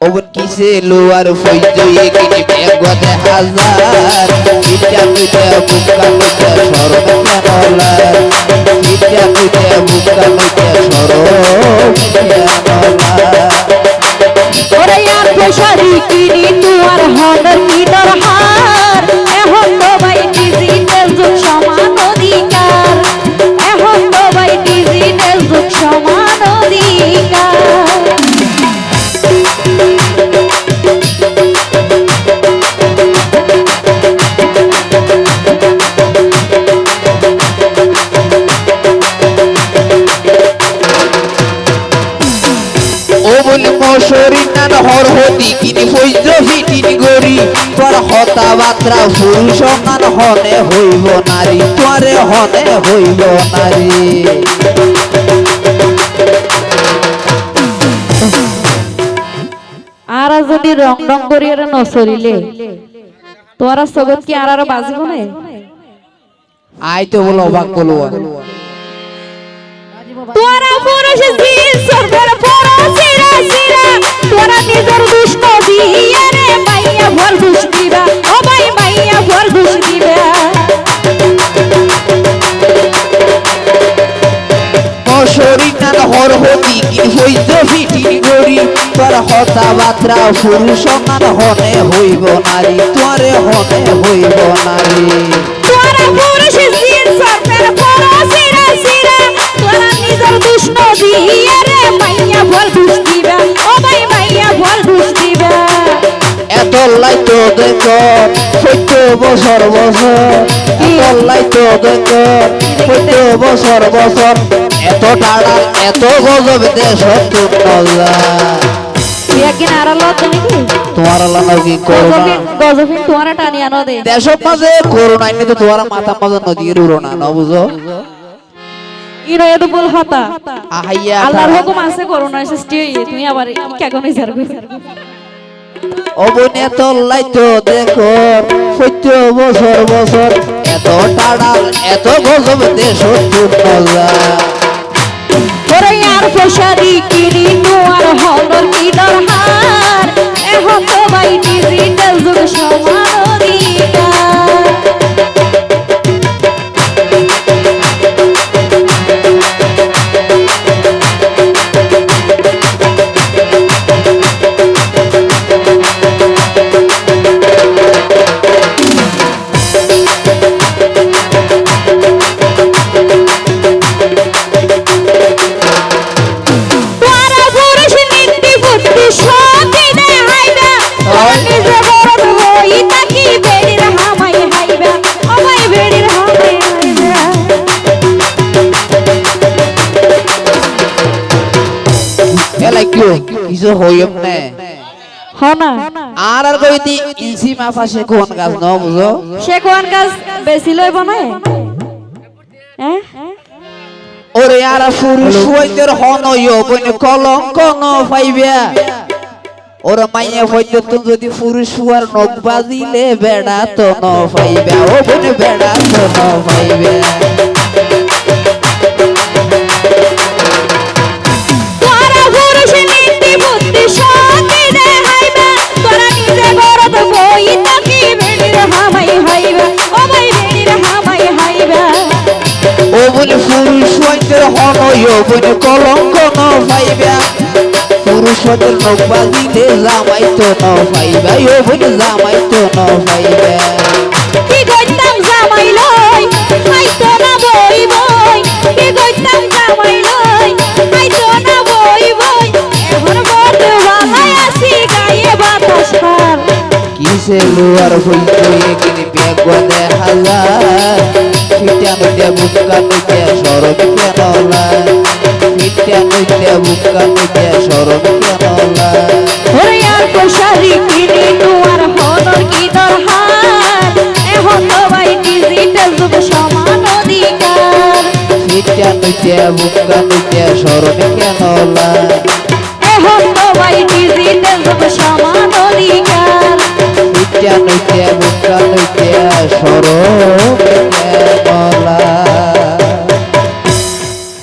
ওবন কিসে লোয়ার ফইজয়ে কিনি বেগদে হাজার ইটা বুকা কইতে সরম কেনলার মশরি নান হর হতি কিনি হিটিনি গরি তোর হতা বাত্রা পুরুষ সমান হনে হইব নারী তোরে হনে হইব নারী। আর যদি রং রং করিয়ে নসরিলে তোরা সগত কি আর আর বাজিব না? আই তো বলো অবাক বলো। তোরা পুরুষ জিন সরকার হিটিনি গরি তোর হতা বাত্রা পুরুষ সমান হনে হইব নারী তোরে হনে হইব নারী। তোরা পুরুষ জিন সরকার পড়া সিরা সিরা তোরা নিজের দুষ্ট দিয়া রে মাইয়া ভর দুষ ও ভাই মাইয়া ভর দুষ এত লাইতো দেখ সত্য বছর বছর। এত লাইতো দেখ সত্য বছর বছর। এত টাড়া এত গজব দেশ তোমার আল্লাহ কি করোনা গজবিন গজবিন তোমারা টানিয়া ন দে। দেশ মাঝে করোনা এনে তো তোমার মাথা মাঝে নদীর উড়ো না বুঝো? ইনো এত বল হতা। আহাইয়া আল্লাহর হুকুম আছে করোনা সৃষ্টি তুমি আবার কেন বিচার করবে অবনে দেখো সত্য বছর বছর। এত টাড়াল এত গজব দেশ আর ফসারি কিনি কিও কিছু হইম নে হনা? আর আর কইতি ইনসি পাশে কোন গাছ ন বুঝো? সে কোন কাজ বেশি লইব না? ওরে আর পুরুষ হইতের হন ইয় বইনে কলঙ্ক ন পাইবা ওরা মাইয়া হইতে তো যদি পুরুষ হওয়ার নখ বাজিলে বেড়া তো ন পাইবা ও বেড়া তো ন পাইবা বইনে কলঙ্ক ন পাইবা পুরুষ হইতের নখ বাজিলে জামাই তো ন ও বইনে জামাই তো ন পাইবা কি কইতাম জামাই লই? হাইতো না বই বই। কি কইতাম জামাই লই? হাইতো না বই বই। এখন বড় বালাই আসি গায়ে বাতাস পার কিসে লোয়ার হইতে কিনি বেগনে হাজার ফিটা নইতে বুকা নইতে সরব কেনলা ফিটা নইতে বুকা নইতে সরব কেনলা ওরে আর কোশারি কিনি তুয়ার হনর কি দরহার এখন ভাই ডিজিটাল যুগ সমান অধিকার। ফিটা নইতে বুকা নইতে সরব কেনলা এখন ভাই ডিজিটাল যুগ সমান অধিকার। ফিটা নইতে বুকা নইতে সরব